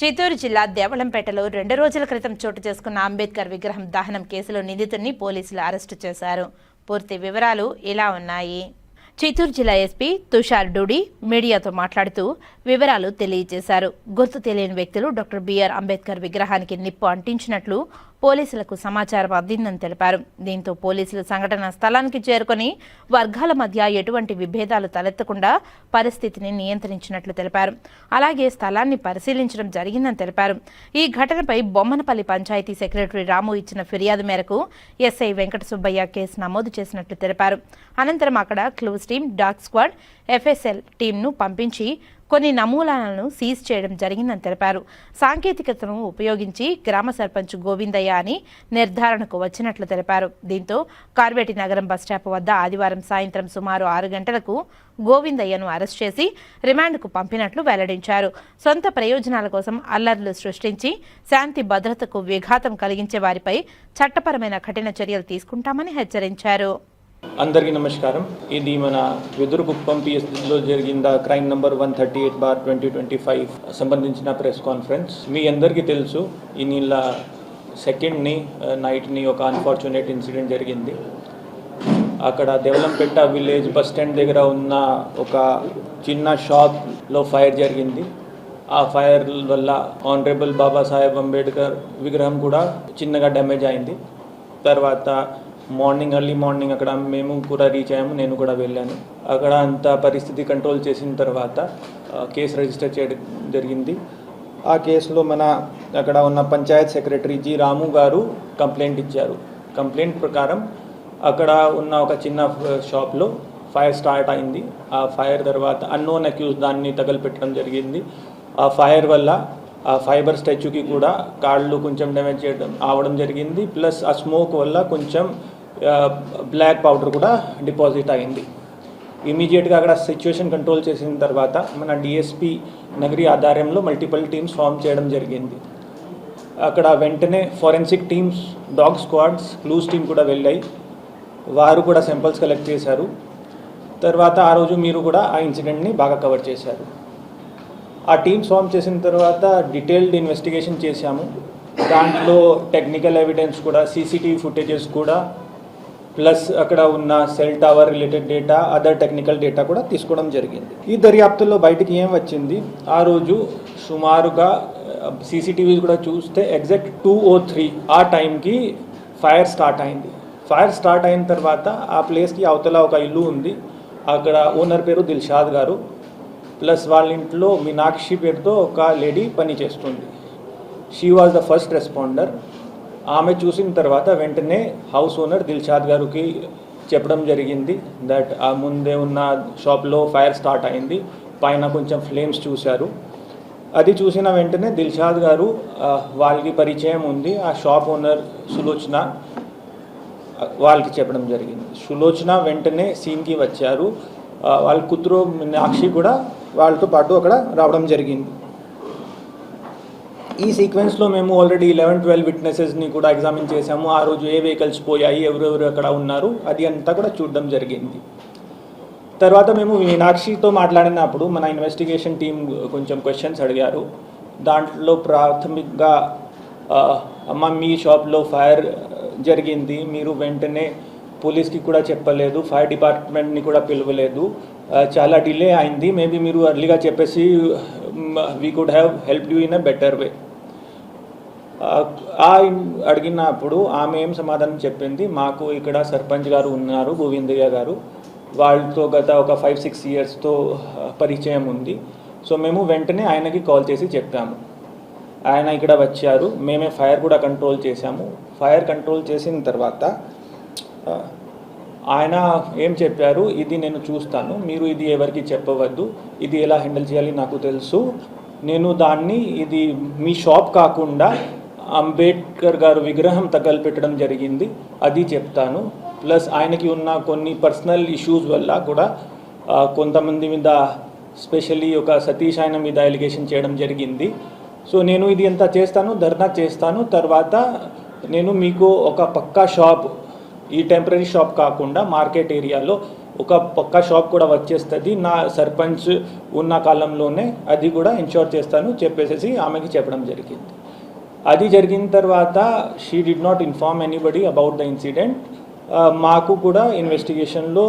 చిత్తూరు జిల్లా దేవళంపేటలో రెండు రోజుల క్రితం చోటు చేసుకున్న అంబేద్కర్ విగ్రహం దహనం కేసులో నిందితుడిని పోలీసులు అరెస్టు చేశారు. పూర్తి వివరాలు ఇలా ఉన్నాయి. చిత్తూరు జిల్లా ఎస్పీ తుషార్ డూడి మీడియాతో మాట్లాడుతూ వివరాలు తెలియజేశారు. గుర్తు తెలియని వ్యక్తులు డాక్టర్ బిఆర్ అంబేద్కర్ విగ్రహానికి నిప్పు అంటించినట్లు పోలీసులకు సమాచారం అందిందని తెలిపారు. దీంతో పోలీసులు సంఘటన స్థలానికి చేరుకొని వర్గాల మధ్య ఎటువంటి విభేదాలు తలెత్తకుండా పరిస్థితిని నియంత్రించినట్లు తెలిపారు. అలాగే స్థలాన్ని పరిశీలించడం జరిగిందని తెలిపారు. ఈ ఘటనపై బొమ్మనపల్లి పంచాయతీ సెక్రటరీ రాము ఇచ్చిన ఫిర్యాదు మేరకు ఎస్ఐ వెంకట సుబ్బయ్య కేసు నమోదు చేసినట్లు తెలిపారు. అనంతరం అక్కడ clues team dog squad FSL టీంను పంపించి కొన్ని నమూనాలను సీజ్ చేయడం జరిగిందని తెలిపారు. సాంకేతికతను ఉపయోగించి గ్రామ సర్పంచ్ గోవిందయ్య అని నిర్ధారణకు వచ్చినట్లు తెలిపారు. దీంతో కార్వేటి నగరం బస్టాప్ వద్ద ఆదివారం సాయంత్రం సుమారు ఆరు గంటలకు గోవిందయ్యను అరెస్ట్ చేసి రిమాండ్కు పంపినట్లు వెల్లడించారు. సొంత ప్రయోజనాల కోసం అల్లర్లు సృష్టించి శాంతి భద్రతకు విఘాతం కలిగించే వారిపై చట్టపరమైన కఠిన చర్యలు తీసుకుంటామని హెచ్చరించారు. అందరికీ నమస్కారం. ఇది మన వెదురుగుప్పం పిఎస్లో జరిగిన crime number one thirty eight bar twenty twenty five సంబంధించిన ప్రెస్ కాన్ఫరెన్స్. మీ అందరికీ తెలుసు ఈ నీళ్ళ సెకండ్ని నైట్ని ఒక అన్ఫార్చునేట్ ఇన్సిడెంట్ జరిగింది. అక్కడ దేవలంపేట విలేజ్ బస్ స్టాండ్ దగ్గర ఉన్న ఒక చిన్న షాప్లో ఫైర్ జరిగింది. ఆ ఫైర్ వల్ల ఆనరేబుల్ బాబాసాహెబ్ అంబేద్కర్ విగ్రహం కూడా చిన్నగా డ్యామేజ్ అయింది. తర్వాత మార్నింగ్ ఎర్లీ మార్నింగ్ అక్కడ మేము కూడా రీచ్ అయ్యాము నేను కూడా వెళ్ళాను. అక్కడ అంత పరిస్థితి కంట్రోల్ చేసిన తర్వాత కేసు రిజిస్టర్ చేయడం జరిగింది. ఆ కేసులో మన అక్కడ ఉన్న పంచాయత్ సెక్రటరీ జి రాము గారు కంప్లైంట్ ఇచ్చారు. కంప్లైంట్ ప్రకారం అక్కడ ఉన్న ఒక చిన్న షాప్లో ఫైర్ స్టార్ట్ అయింది. ఆ ఫైర్ తర్వాత అన్నోన్ అక్యూజ్ దాన్ని తగలపెట్టడం జరిగింది. ఆ ఫైర్ వల్ల ఆ ఫైబర్ స్టాచ్యూకి కూడా కాళ్ళు కొంచెం డ్యామేజ్ చేయడం అవడం జరిగింది. ప్లస్ ఆ స్మోక్ వల్ల కొంచెం బ్లాక్ పౌడర్ కూడా డిపాజిట్ అయింది. ఇమీడియట్గా అక్కడ సిచ్యువేషన్ కంట్రోల్ చేసిన తర్వాత మన డిఎస్పి నగరి ఆధారంలో మల్టిపుల్ టీమ్స్ ఫామ్ చేయడం జరిగింది. అక్కడ వెంటనే forensic teams dog squads clues team కూడా వెళ్ళాయి. వారు కూడా శాంపిల్స్ కలెక్ట్ చేశారు. తర్వాత ఆ రోజు మీరు కూడా ఆ ఇన్సిడెంట్ని బాగా కవర్ చేశారు. ఆ టీమ్స్ ఫామ్ చేసిన తర్వాత డీటెయిల్డ్ ఇన్వెస్టిగేషన్ చేశాము. దాంట్లో టెక్నికల్ ఎవిడెన్స్ కూడా సీసీటీవీ ఫుటేజెస్ కూడా ప్లస్ అక్కడ ఉన్న cell tower related data other technical data కూడా తీసుకోవడం జరిగింది. ఈ దర్యాప్తులో బయటికి ఏం వచ్చింది? ఆ రోజు సుమారుగా సీసీటీవీ కూడా చూస్తే ఎగ్జాక్ట్ టూ ఓ త్రీ ఆ టైంకి ఫైర్ స్టార్ట్ అయింది. ఫైర్ స్టార్ట్ అయిన తర్వాత ఆ ప్లేస్కి అవతల ఒక ఇల్లు ఉంది. అక్కడ ఓనర్ పేరు దిల్షాద్ గారు. ప్లస్ వాళ్ళ ఇంట్లో మీనాక్షి పేరుతో ఒక లేడీ పని చేస్తుంది. She was the first responder. ఆమె చూసిన తర్వాత వెంటనే హౌస్ ఓనర్ దిల్షాద్ గారికి చెప్పడం జరిగింది దట్ ఆ ముందే ఉన్న షాప్లో ఫైర్ స్టార్ట్ అయింది. పైన కొంచెం ఫ్లేమ్స్ చూశారు. అది చూసిన వెంటనే దిల్షాద్ గారు వాళ్ళకి పరిచయం ఉంది. ఆ షాప్ ఓనర్ సులోచన వాళ్ళకి చెప్పడం జరిగింది. సులోచన వెంటనే సీన్కి వచ్చారు. వాళ్ళ కూతురు మీనాక్షి కూడా వాళ్ళతో పాటు అక్కడ రావడం జరిగింది. ఈ సీక్వెన్స్లో మేము ఆల్రెడీ లెవెన్ ట్వెల్వ్ విట్నెసెస్ని కూడా ఎగ్జామిన్ చేశాము. ఆ రోజు ఏ వెహికల్స్ పోయాయి ఎవరెవరు అక్కడ ఉన్నారు అది అంతా కూడా చూడడం జరిగింది. తర్వాత మేము మీనాక్షితో మాట్లాడినప్పుడు మన ఇన్వెస్టిగేషన్ టీం కొంచెం క్వశ్చన్స్ అడిగారు. దాంట్లో ప్రాథమికంగా అమ్మ మీ షాప్లో ఫైర్ జరిగింది మీరు వెంటనే పోలీస్కి కూడా చెప్పలేదు ఫైర్ డిపార్ట్మెంట్ని కూడా పిలవలేదు. చాలా డిలే అయింది మేబీ మీరు అర్లీగా చెప్పేసి we could have help you in a better way ఆ అడిగినప్పుడు ఆమె ఏం సమాధానం చెప్పింది? మాకు ఇక్కడ సర్పంచ్ గారు ఉన్నారు గోవిందయ్య గారు. వాళ్ళతో గత ఒక ఫైవ్ సిక్స్ ఇయర్స్తో పరిచయం ఉంది. సో మేము వెంటనే ఆయనకి కాల్ చేసి చెప్పాము. ఆయన ఇక్కడ వచ్చారు. మేమే ఫైర్ కూడా కంట్రోల్ చేశాము. ఫైర్ కంట్రోల్ చేసిన తర్వాత ఆయన ఏం చెప్పారు? ఇది నేను చూస్తాను. మీరు ఇది ఎవరికి చెప్పవద్దు. ఇది ఎలా హ్యాండిల్ చేయాలి నాకు తెలుసు. నేను దాన్ని ఇది మీ షాప్ కాకుండా అంబేద్కర్ గారు విగ్రహం తగలపెట్టడం జరిగింది. అది చెప్తాను. ప్లస్ ఆయనకి ఉన్న కొన్ని పర్సనల్ ఇష్యూస్ వల్ల కూడా కొంతమంది మీద స్పెషల్లీ ఒక సతీష్ ఆయన మీద ఎలిగేషన్ చేయడం జరిగింది. సో నేను ఇది ఎంత చేస్తాను? ధర్నా చేస్తాను. తర్వాత నేను మీకు ఒక పక్కా షాప్ ఈ టెంపరీ షాప్ కాకుండా మార్కెట్ ఏరియాలో ఒక పక్క షాప్ కూడా వచ్చేస్తుంది. నా సర్పంచ్ ఉన్న కాలంలోనే అది కూడా ఇన్షూర్ చేస్తాను చెప్పేసేసి ఆమెకి చెప్పడం జరిగింది. అది జరిగిన తర్వాత she did not inform anybody about the incident మాకు కూడా ఇన్వెస్టిగేషన్లో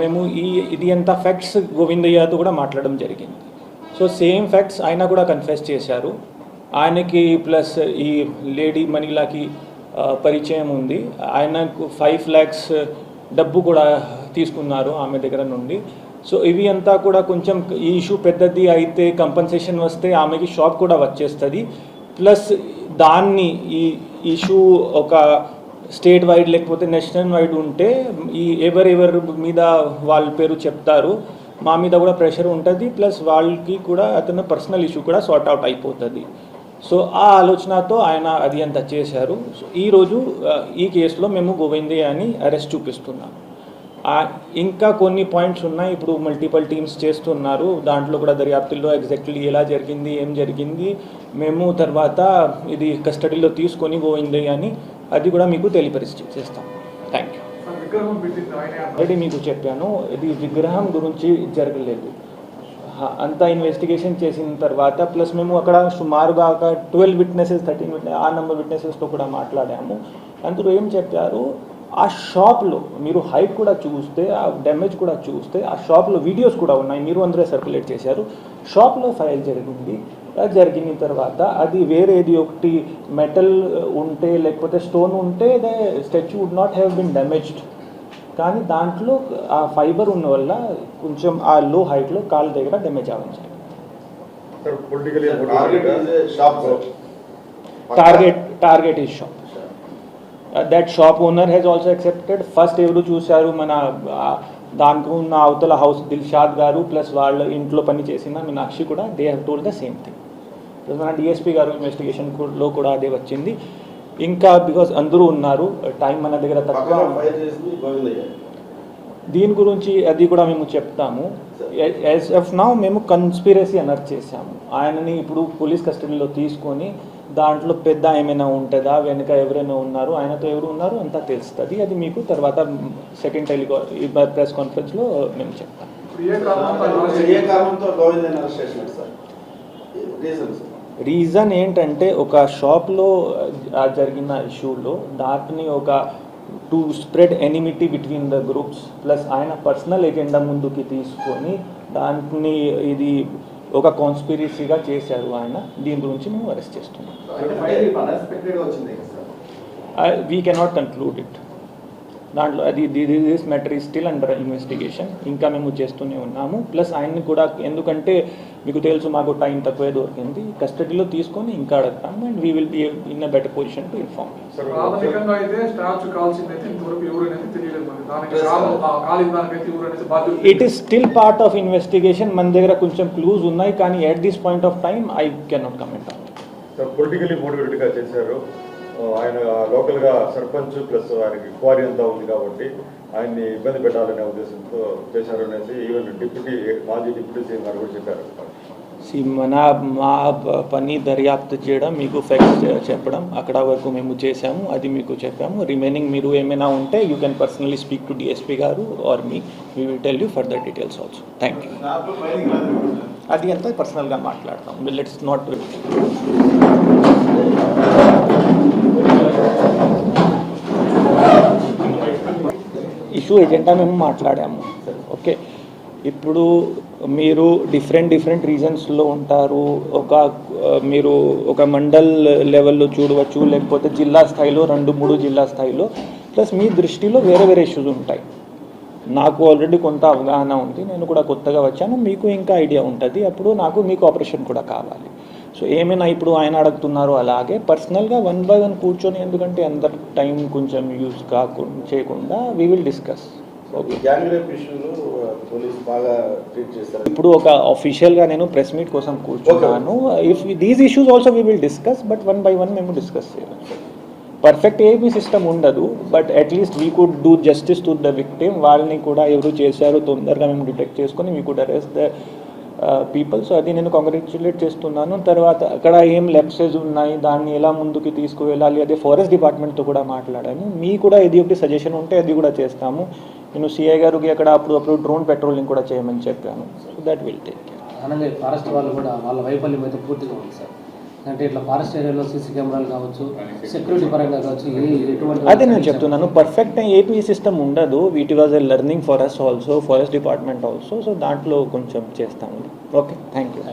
మేము ఈ ఇది ఎంత ఫ్యాక్ట్స్ గోవిందయ్యతో కూడా మాట్లాడడం జరిగింది. సో సేమ్ ఫ్యాక్ట్స్ ఆయన కూడా కన్ఫెస్ చేశారు. ఆయనకి ప్లస్ ఈ లేడీ మనీలాకి పరిచయం ఉంది. ఆయనకు ఫైవ్ ల్యాక్స్ డబ్బు కూడా తీసుకున్నారు ఆమె దగ్గర నుండి. సో ఇవి అంతా కూడా కొంచెం ఈ ఇష్యూ పెద్దది అయితే కంపన్సేషన్ వస్తే ఆమెకి షాప్ కూడా వచ్చేస్తుంది. ప్లస్ దాన్ని ఈ ఇష్యూ ఒక స్టేట్ వైడ్ లేకపోతే నేషనల్ వైడ్ ఉంటే ఈ ఎవరెవరి మీద వాళ్ళ పేరు చెప్తారు మా మీద కూడా ప్రెషర్ ఉంటుంది ప్లస్ వాళ్ళకి కూడా అతను పర్సనల్ ఇష్యూ కూడా సార్ట్ అవుట్ అయిపోతుంది. సో ఆ ఆలోచనతో ఆయన అది అంత చేశారు. సో ఈరోజు ఈ కేసులో మేము గోవిందే అని అరెస్ట్ చూపిస్తున్నాం. ఇంకా కొన్ని పాయింట్స్ ఉన్నాయి. ఇప్పుడు మల్టిపల్ టీమ్స్ చేస్తున్నారు. దాంట్లో కూడా దర్యాప్తుల్లో ఎగ్జాక్ట్లీ ఎలా జరిగింది ఏం జరిగింది మేము తర్వాత ఇది కస్టడీలో తీసుకొని పోయింది అని అది కూడా మీకు తెలియపరిచి చేస్తాం. థ్యాంక్ యూ ఆల్రెడీ మీకు చెప్పాను ఇది విగ్రహం గురించి జరగలేదు. అంతా ఇన్వెస్టిగేషన్ చేసిన తర్వాత ప్లస్ మేము అక్కడ సుమారుగా ఒక ట్వెల్వ్ విట్నెసెస్ థర్టీన్ విట్నెస్ ఆ నెంబర్ విట్నెసెస్తో కూడా మాట్లాడాము. అందులో ఏం చెప్పారు ఆ షాప్లో మీరు హైట్ కూడా చూస్తే ఆ డ్యామేజ్ కూడా చూస్తే ఆ షాప్లో వీడియోస్ కూడా ఉన్నాయి. మీరు అందరూ సర్క్యులేట్ చేశారు. షాప్లో ఫైల్ జరిగింది. అది జరిగిన తర్వాత అది వేరేది ఒకటి మెటల్ ఉంటే లేకపోతే స్టోన్ ఉంటే the statue would not have been damaged. కానీ దాంట్లో ఆ ఫైబర్ ఉన్న వల్ల కొంచెం ఆ లో హైట్లో కాలు దగ్గర డ్యామేజ్ అవ్వచ్చు target. Target target is shop that shop owner has also accepted first ఎవరు చూశారు మన దానికి ఉన్న అవతల హౌస్ దిల్షాద్ గారు ప్లస్ వాళ్ళ ఇంట్లో పని చేసిన మీనాక్షి కూడా they have told the same thing plus మన డిఎస్పీ గారు ఇన్వెస్టిగేషన్లో కూడా అదే వచ్చింది. ఇంకా బికాజ్ అందరూ ఉన్నారు టైం మన దగ్గర తక్కువ. దీని గురించి అది కూడా మేము చెప్తాము. యాజ్ ఆఫ్ నౌ మేము కన్స్పిరసీ అనర్ట్ చేశాము. ఆయనని ఇప్పుడు పోలీస్ కస్టడీలో తీసుకొని దాంట్లో పెద్ద ఏమైనా ఉంటుందా? వెనుక ఎవరైనా ఉన్నారు? ఆయనతో ఎవరు ఉన్నారు? అంతా తెలుస్తుంది. అది మీకు తర్వాత సెకండ్ టెలికా ప్రెస్ కాన్ఫరెన్స్లో మేము చెప్తాం. రీజన్ ఏంటంటే ఒక షాప్లో ఆ జరిగిన ఇష్యూలో దాటిని ఒక to spread enmity between the groups plus ఆయన పర్సనల్ ఎజెండా ముందుకి తీసుకొని దాన్ని ఇది ఒక కాన్స్పిరసీగా చేశారు ఆయన. దీని గురించి మేము అరెస్ట్ చేస్తున్నాం. వీ కెనాట్ కన్క్లూడ్ ఇట్ దాంట్లో అది this matter is still under investigation ఇంకా మేము చేస్తూనే ఉన్నాము. ప్లస్ ఆయన్ని కూడా ఎందుకంటే మీకు తెలుసు మాకు టైం తక్కువే దొరికింది. కస్టడీలో తీసుకొని ఇంకా అడగతాము and we will be in a better position to inform it is still part of investigation మన దగ్గర కొంచెం క్లూజ్ ఉన్నాయి. కానీ at this point of time I cannot comment on sir politically మోటివేటెడ్గా చేశారు. ఆయన లోకల్గా సర్పంచ్ ప్లస్ ఆయనకి క్వారీ అంతా ఉంది కాబట్టి ఆయన్ని ఇబ్బంది పెట్టాలనే ఉద్దేశంతో చేశారు అనేసి ఈవెన్ డిప్యూటీ మాజీ డిప్యూటీ సీఎం గారు కూడా చెప్పారు. మన మా పని దర్యాప్తు చేయడం మీకు ఫ్యాక్ట్స్ చెప్పడం అక్కడ వరకు మేము చేసాము అది మీకు చెప్పాము. రిమైనింగ్ మీరు ఏమైనా ఉంటే you can personally speak to DSP గారు or me. We will tell you further details also. Thank you. అది అంతా పర్సనల్గా మాట్లాడతాం? లెట్స్ నాట్ ఇష్యూ ఎజెండా మేము మాట్లాడాము. ఓకే. ఇప్పుడు మీరు డిఫరెంట్ డిఫరెంట్ రీజన్స్లో ఉంటారు. ఒక మీరు ఒక మండల్ లెవెల్లో చూడవచ్చు లేకపోతే జిల్లా స్థాయిలో రెండు మూడు జిల్లా స్థాయిలో. ప్లస్ మీ దృష్టిలో వేరే వేరే ఇష్యూస్ ఉంటాయి. నాకు ఆల్రెడీ కొంత అవగాహన ఉంది. నేను కూడా కొత్తగా వచ్చాను. మీకు ఇంకా ఐడియా ఉంటుంది. అప్పుడు నాకు మీ కోఆపరేషన్ కూడా కావాలి. సో ఏమైనా ఇప్పుడు ఆయన అడుగుతున్నారో అలాగే పర్సనల్గా వన్ బై వన్ కూర్చొని ఎందుకంటే అందరు టైం కొంచెం యూజ్ కాకుండా చేయకుండా వీ విల్ డిస్కస్ ఇప్పుడు ఒక అఫీషియల్గా నేను ప్రెస్ మీట్ కోసం కూర్చున్నాను. If these issues also we will discuss but one by one మేము డిస్కస్ చేయాలి. పర్ఫెక్ట్ ఏమీ సిస్టమ్ ఉండదు but at least we could do justice to the victim వాళ్ళని కూడా ఎవరు చేశారో తొందరగా మేము డిటెక్ట్ చేసుకొని we could arrest the people so అది నేను కాంగ్రాచులేట్ చేస్తున్నాను. తర్వాత అక్కడ ఏం లెప్సెస్ ఉన్నాయి దాన్ని ఎలా ముందుకు తీసుకువెళ్ళాలి అదే ఫారెస్ట్ డిపార్ట్మెంట్తో కూడా మాట్లాడాను. మీ కూడా ఇది ఒకటి సజెషన్ ఉంటే అది కూడా చేస్తాము. నేను సిఐ గారికి అక్కడ అప్పుడు అప్పుడు డ్రోన్ పెట్రోలింగ్ కూడా చేయమని చెప్పాను. So that will take care అలాగే ఫారెస్ట్ వాళ్ళు కూడా వాళ్ళ వైఫల్యం అయితే పూర్తిగా ఉంది సార్. అంటే ఇట్లా ఫారెస్ట్ ఏరియాలో సీసీ కెమెరాలు కావచ్చు సెక్యూరిటీ పరంగా కావచ్చు ఎటువంటి అదే నేను చెప్తున్నాను పర్ఫెక్ట్ ఏపీ సిస్టమ్ ఉండదు వీటి was a learning for us also forest department also so దాంట్లో కొంచెం చేస్తాము. Okay thank you